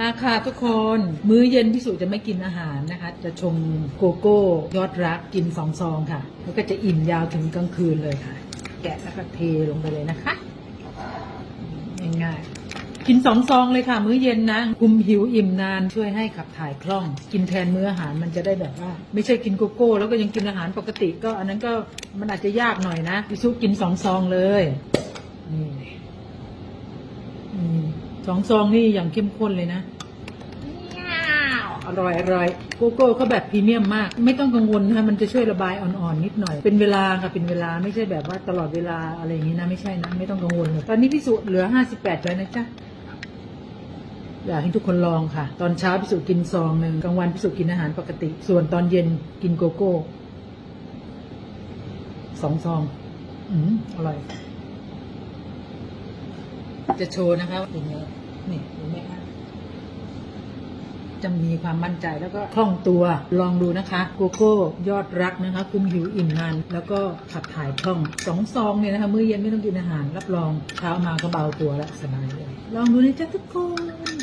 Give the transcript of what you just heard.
มาค่ะทุกคนมื้อเย็นพี่สุจะไม่กินอาหารนะคะ จะชงโกโก้ยอดรักกินสองซองค่ะ แล้วก็จะอิ่มยาวถึงกลางคืนเลยค่ะ แกะแล้วก็เทลงไปเลยนะคะง่ายๆกินสองซองเลยค่ะ มื้อเย็นนะคุมหิวอิ่มนานช่วยให้ขับถ่ายคล่อง กินแทนมื้ออาหารมันจะได้แบบว่า ไม่ใช่กินโกโก้ แล้วก็ยังกินอาหารปกติก็อันนั้นก็มันอาจจะยากหน่อยนะพี่สุกินสองซองเลยนี่ สองซองนี่อย่างเข้มข้นเลยนะ อร่อยอร่อยโกโก้เขาแบบพรีเมียมมาก ไม่ต้องกังวลนะคะมันจะช่วยระบายอ่อนๆนิดหน่อย เป็นเวลาค่ะเป็นเวลาไม่ใช่แบบว่าตลอดเวลาอะไรอย่างนี้นะไม่ใช่นะไม่ต้องกังวลเลยตอนนี้พี่สุเหลือห้าสิบแปดแล้วนะจ๊ะอยากให้ทุกคนลองค่ะ ตอนเช้าพี่สุกินซองหนึ่งกลางวันพี่สุกินอาหารปกติ ส่วนตอนเย็นกินโกโก้สองซอง อืมอร่อย จะโชว์นะคะว่าเป็นไง นี่เห็นไหมคะจะมีความมั่นใจแล้วก็คล่องตัวลองดูนะคะ โกโก้ยอดรักนะคะ คุมหิวอิ่มนาน แล้วก็ขับถ่ายคล่องสองซองเนี่ยนะคะมื้อเย็นไม่ต้องกินอาหาร รับรองเช้ามาก็เบาตัวแล้วสบายเลยลองดูนะจ๊ะทุกคน